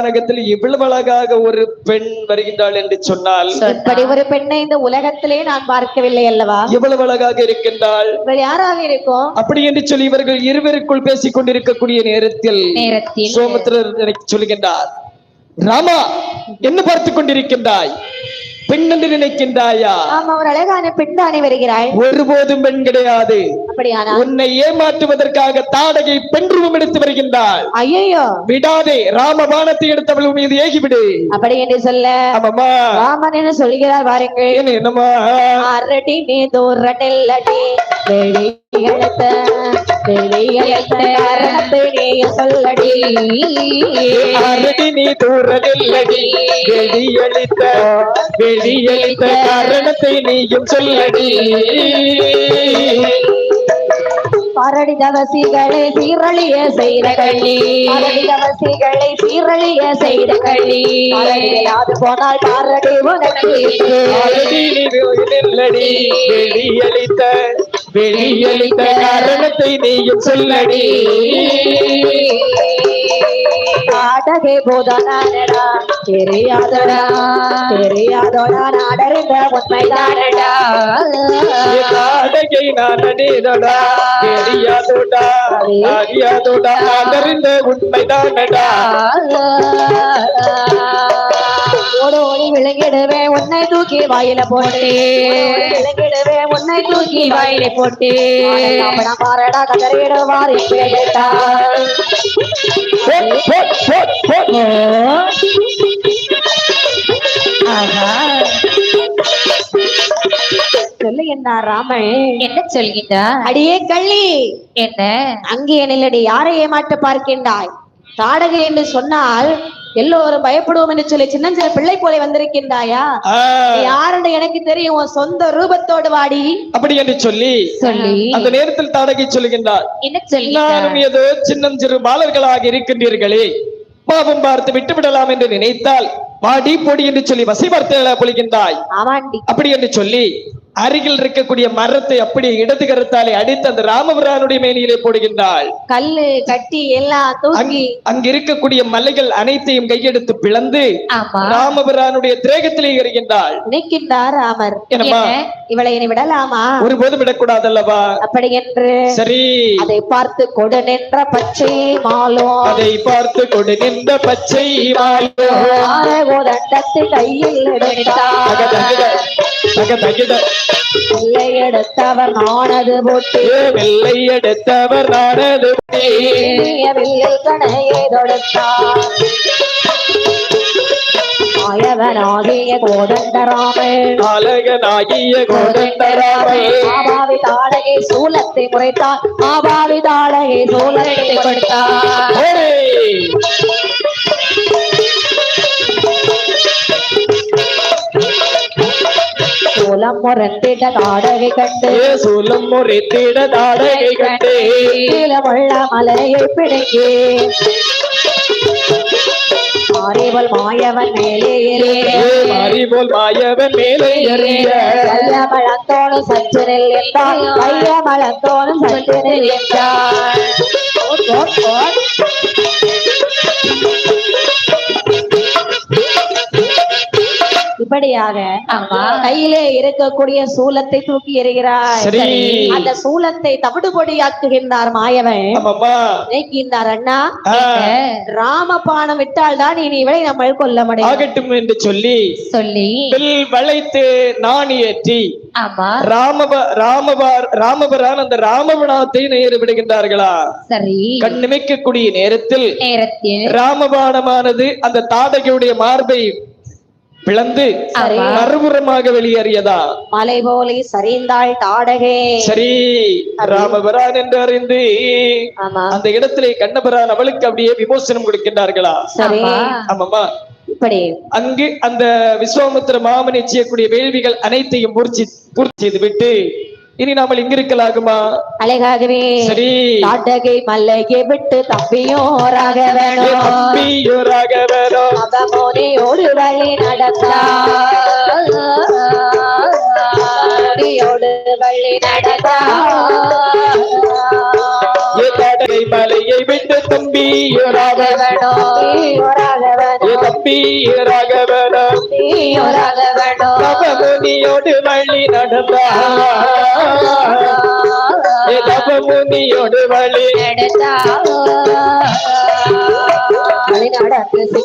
உலகத்தில் இவ்வளவு அழகாக ஒரு பெண் வருகின்றாள் என்று சொன்னால் இப்படி ஒரு பெண்ணை இந்த உலகத்திலே நான் பார்க்கவில்லை அல்லவா? எவ்வளவு அழகாக இருக்கின்றாள். யாராக இருக்கும்? அப்படி என்று சொல்லி இவர்கள் இருவருக்குள் பேசிக் கொண்டிருக்கக்கூடிய நேரத்தில் நேரத்தில். சோமத்திரர் சொல்லுகின்றார் ராமா என்ன பார்த்துக் கொண்டிருக்கின்றாய்? பெண் என்று நினைக்கின்றாயா? ஆமா ஒரு அழகான பெண் தானே வருகிறாள். ஒருபோதும் பெண் கிடையாது. அப்படியானா உன்னை ஏமாற்றுவதற்காக தாடகை பெண் ரூபம் எடுத்து வருகின்றாள். ஐயோ விடாதே ராமபானத்தை எடுத்தவள் மீது ஏகிவிடு. அப்படி என்று சொல்ல ஆமாம்மா ராமன் என்ன சொல்கிறார் பாருங்கள். என்ன என்னம்மா? அரடி நீ தூரடில்லடி சொல்லடி. அரடி நீ தூரதில்லடி வெளியளித்த வெளியளித்த காரணத்தை நீயும் சொல்லடி. பரடி தவசிகளை சீரழிய செய்த கள்ளி. பரடி தவசிகளை சீரழிய செய்த கள்ளி. அது போனால் பாரடி உனக்கு. வெளியளித்த வெளியளித்த காரணத்தை நீயும் சொல்லடி. நாடகே போதனானடா தெரியாதடா தெரியாதோடா நாடறிந்த உண்மைதானடா. நாடகை நான் அடேதடா தெரியாதோடா அறியாதோடா அதறிந்த உண்மைதானடா. விழுங்கிடுவே உன்னை தூக்கி வாயில போட்டு. விழுங்கிடுவே உன்னை தூக்கி வாயில போட்டு. பாரடா கதறிடுவார். சொல்லு என்ன ராமன். என்ன சொல்கின்றார் அடியே கள்ளி. என்ன? அங்கே நில்லடி யாரை ஏமாற்ற பார்க்கின்றாய்? தாடகை என்று சொன்னால் எல்லோரும் பயப்படுவோம் என்று சொல்லி சின்னஞ்சிறு பிள்ளை போல வந்திருக்கின்றாயா? யாருன்னு எனக்கு தெரியும் உன் சொந்த ரூபத்தோடு வாடி. அப்படி என்று சொல்லி சொல்லி. அந்த நேரத்தில் தாடகை சொல்லுகின்றார் என்ன சொல்கின்றார் நானும் ஏதோ சின்னஞ்சிறு பாலர்களாக இருக்கின்றீர்களே பாவம் பார்த்து விட்டு விடலாம் என்று நினைத்தால் பாடி பொடி என்று சொல்லி வசை வார்த்தைகளை பொழிகின்றாய் அப்படி என்று சொல்லி அருகில் இருக்கக்கூடிய மரத்தை அப்படி இடது கருத்தாலே அடித்து அந்த ராமபிரானுடைய மேனியிலே போடுகின்றாள். கல்லு கட்டி எல்லாம் அங்கு- இருக்கக்கூடிய மலைகள் அனைத்தையும் கையெடுத்து பிளந்து ராமபிரானுடைய திரேகத்திலே எறிகின்றாள் நினைக்கின்றார் ராமர். இவளை இனி விடலாமா? ஒருபோதும் விடக்கூடாதல்லவா? அப்படி என்று சரி. அதை பார்த்து கொடு நின்ற பச்சை மாலோ. அதை பார்த்து கொடு நின்ற பச்சை மாலோ. ஆரகோதண்டத்தை கையில் எடுத்தார் எடுத்தவர் நானது போட்டு ஏ வெள்ளை எடுத்தவர் நானது வில்லில் கணையை தொடுத்தார் மாயவனாகிய கோதண்டராமன். அழகனாகிய கோதண்டராமை ஆபாவி தாடகை சூலத்தை முறைத்தார் ஆபாவி தாடகை சூலத்தை கொடுத்தார் சூலம் முரண்டிட தாடகை கண்டு. சூலம் முறைத்திட தாடகை கண்டே. நீலமுள்ள மலையை பிடுங்கி. மாறிவள் மாயவன் மேலே ஏறி. ஏ மாறி போல் மாயவன் மேலே எறிய கையமளத்தோடும் சற்று நெல் என்றால் கையமளத்தோடும் சற்று நெல் இப்படியாக கையிலே இருக்கக்கூடிய சூலத்தை தூக்கி எறிகிறார் சரி. அந்த சூலத்தை தவிடு பொடியாக்குகின்றார் மாயவன். ஆமாம்மா. நினைக்கின்றார் அண்ணா ராமபானம் விட்டால் தான் இனி இவளை நம்ம கொல்ல முடியும். ஆகட்டும் என்று சொல்லி சொல்லி. வளைத்து நாணி ஏற்றி ராமப ராமபார் ராமபரான் அந்த ராமபுணத்தை நேரு விடுகின்றார்களா? சரி. கண் நிமைக்கக்கூடிய நேரத்தில் நேரத்தில் ராமபாணமானது அந்த தாடகையுடைய மார்பை பிளந்து. மறுபுறமாக வெளியேறியதா? மலை போலே சரிந்தாள் தாடகே. சரி ராமபரான் என்று அறிந்து அந்த இடத்திலே கண்ணபரான் அவளுக்கு அப்படியே விமோசனம் கொடுக்கின்றார்களா? சரி. ஆமா. ஆமாமா இப்படி. அங்கு அந்த விஸ்வாமித்திர மாமனை செய்யக்கூடிய வேள்விகள் அனைத்தையும் பூர்த்தி பூர்த்தி செய்து விட்டு இனி நாமல் இங்கிருக்கலாகுமா? அழகாகவே சரி. தாட்டகை மல்லையை விட்டு தப்பியோராக வேணும். தம்பியோராக வேணும். அவமோனே ஒரு வழி நடந்தார் ஒரு வழி நடந்தார் மலையை விட்டு தம்பி ராகவனோ ராகவனோ ஏ தம்பி ராகவனோ வழி நடந்தார் ஏ தபமுனியோடு வழி நடந்தா வழி நடந்து